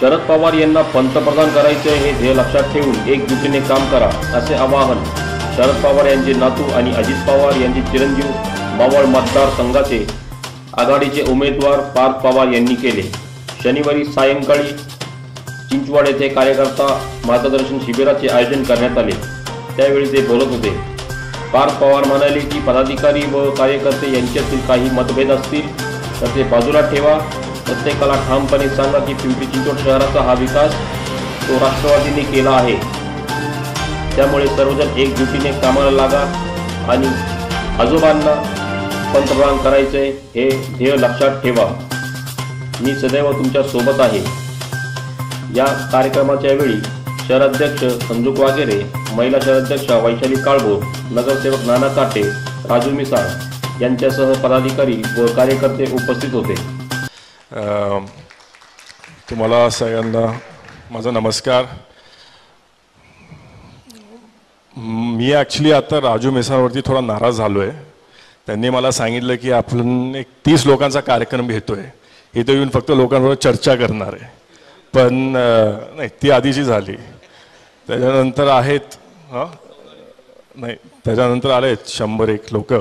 शरद पवार यांना पंतप्रधान करायचे हे ध्येय लक्षात ठेवून एकजुटीने काम करा असे आवाहन शरद पवार यांचे नातू आणि अजित पवार यांचे चिरंजीव मावळ मतदारसंघाचे आघाडीचे उमेदवार पार्थ पवार यांनी केले. शनिवारी सायंकाळी चिंचवड येथे कार्यकर्ता मार्गदर्शन शिबिराचे आयोजन करण्यात आले. त्यावेळी ते बोलत होते. पार्थ पवार म्हणाले की पदाधिकारी व कार्यकर्ते यांच्यातील काही मतभेद असतील तर ते बाजूला ठेवा. प्रत्येकाला ठामपणे सांगा की पिंपरी चिंचवड शहराचा हा विकास तो राष्ट्रवादीने केला आहे. त्यामुळे सर्वजण एकजुटीने कामाला लागा आणि आजोबांना पंतप्रधान करायचे हे ध्येय लक्षात ठेवा. मी सदैव तुमच्यासोबत आहे. या कार्यक्रमाच्या वेळी शहराध्यक्ष संजूक वागेरे महिला शहराध्यक्षा वैशाली काळबो नगरसेवक नाना काटे राजू मिसाळ यांच्यासह पदाधिकारी व कार्यकर्ते उपस्थित होते. तुम्हाला सगळ्यांना माझा नमस्कार. मी ॲक्च्युली आता राजू मेसांवरती थोडा नाराज झालो आहे त्यांनी मला सांगितलं की आपण एक तीस लोकांचा कार्यक्रम घेतो आहे इथं येऊन फक्त लोकांबरोबर चर्चा करणार आहे. पण नाही ती आधीची झाली. त्याच्यानंतर आहेत हां? नाही त्याच्यानंतर आलेत शंभर एक लोक.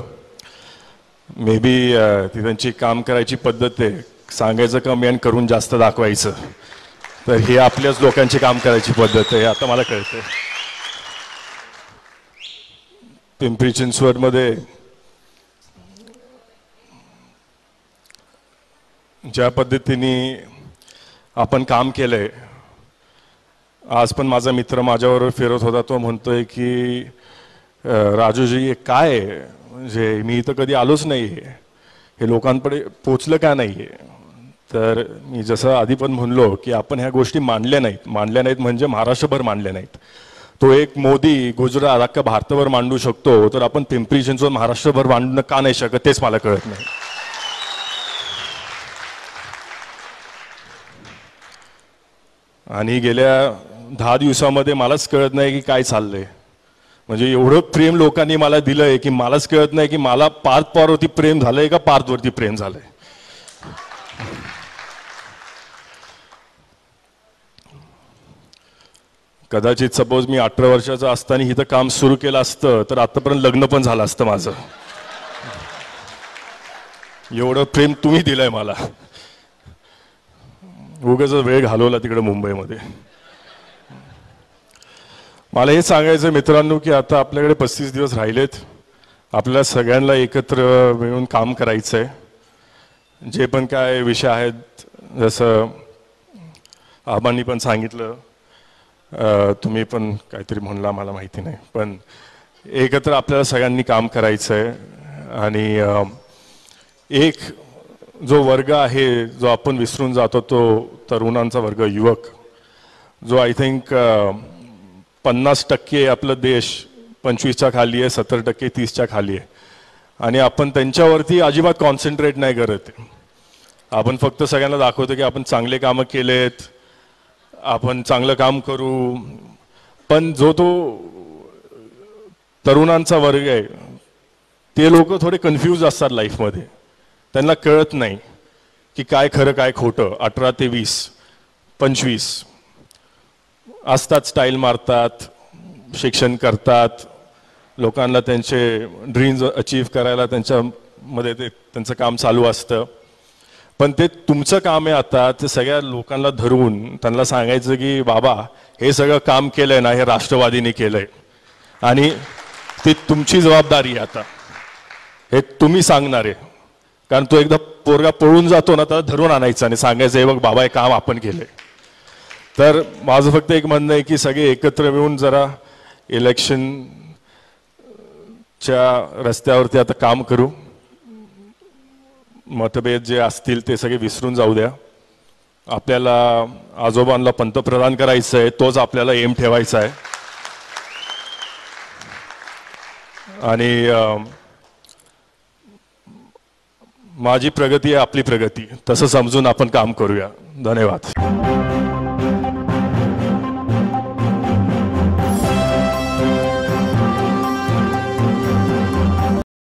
मे बी ती त्यांची काम करायची पद्धत आहे. सांगायचं कमी आणि करून जास्त दाखवायचं? तर हे आपल्याच लोकांची काम करायची पद्धत आहे आता मला कळतंय. पिंपरी चिंचवडमध्ये ज्या पद्धतीने आपण काम केलंय आज पण माझा मित्र माझ्याबरोबर फिरत होता तो म्हणतोय की राजूजी काय आहे? म्हणजे मी इथं कधी आलोच नाही हे लोकांकडे पोचलं का नाही आहे तर मी जसं आधी पण म्हणलो की आपण ह्या गोष्टी मांडल्या नाहीत. मांडल्या नाहीत म्हणजे महाराष्ट्रभर मांडल्या नाहीत. तो एक मोदी गुजरात अख्खा भारतभर मांडू शकतो तर आपण पिंपरी चिंचवड महाराष्ट्रभर मांडणं का नाही शकत तेच मला कळत नाही. आणि गेल्या दहा दिवसामध्ये मलाच कळत नाही की काय चाललंय. म्हणजे एवढं प्रेम लोकांनी मला दिलंय की मलाच कळत नाही की मला पार्थ पवारवरती प्रेम झालंय का पार्थवरती प्रेम झालंय. कदाचित सपोज मी अठरा वर्षाचं असताना इथं काम सुरू केलं असतं तर आतापर्यंत लग्न पण झालं असतं माझं. एवढं प्रेम तुम्ही दिलंय मला. उगाच वेळ घालवला तिकडे मुंबईमध्ये. मला हे सांगायचं मित्रांनो की आता आपल्याकडे पस्तीस दिवस राहिलेत. आपल्याला सगळ्यांना एकत्र मिळून काम करायचं आहे जे पण काय विषय आहेत जसं आबांनी पण सांगितलं तुम्ही पण काहीतरी म्हणला मला माहिती नाही. पण एकत्र आपल्याला सगळ्यांनी काम करायचं आहे आणि एक जो वर्ग आहे जो आपण विसरून जातो तो तरुणांचा वर्ग युवक जो आय थिंक पन्नास टक्के आपलं देश पंचवीसच्या खाली आहे सत्तर टक्के तीसच्या खाली आहे. आणि आपण त्यांच्यावरती अजिबात कॉन्सन्ट्रेट नाही करत. आपण फक्त सगळ्यांना दाखवतो की आपण चांगले कामं केलेत आपण चांगलं काम करू. पण जो तो तरुणांचा वर्ग आहे ते लोक थोडे कन्फ्यूज असतात लाईफमध्ये त्यांना कळत नाही की काय खरं काय खोटं. अठरा ते वीस पंचवीस. असतात स्टाईल मारतात शिक्षण करतात. लोकांना त्यांचे ड्रीम्स अचीव करायला त्यांच्यामध्ये ते त्यांचं काम चालू असतं. पण ते तुमचं काम आहे आता ते सगळ्या लोकांना धरून त्यांना सांगायचं की बाबा हे सगळं काम केलंय ना हे राष्ट्रवादीने केलंय. आणि ती तुमची जबाबदारी आहे आता. हे तुम्ही सांगणार आहे. कारण तो एकदा पोरगा पळून जातो ना तर धरून आणायचं आणि सांगायचं हे बघ बाबा हे काम आपण केलंय. तर माझं फक्त एक म्हणणं आहे की सगळे एकत्र मिळून जरा इलेक्शनच्या रस्त्यावरती आता काम करू. मतभेद जे असतील ते सगळे विसरून जाऊ द्या. आपल्याला आजोबांना पंतप्रधान करायचं आहे तोच आपल्याला एम ठेवायचा आहे. आणि माझी प्रगती आहे आपली प्रगती. तसं समजून आपण काम करूया. धन्यवाद.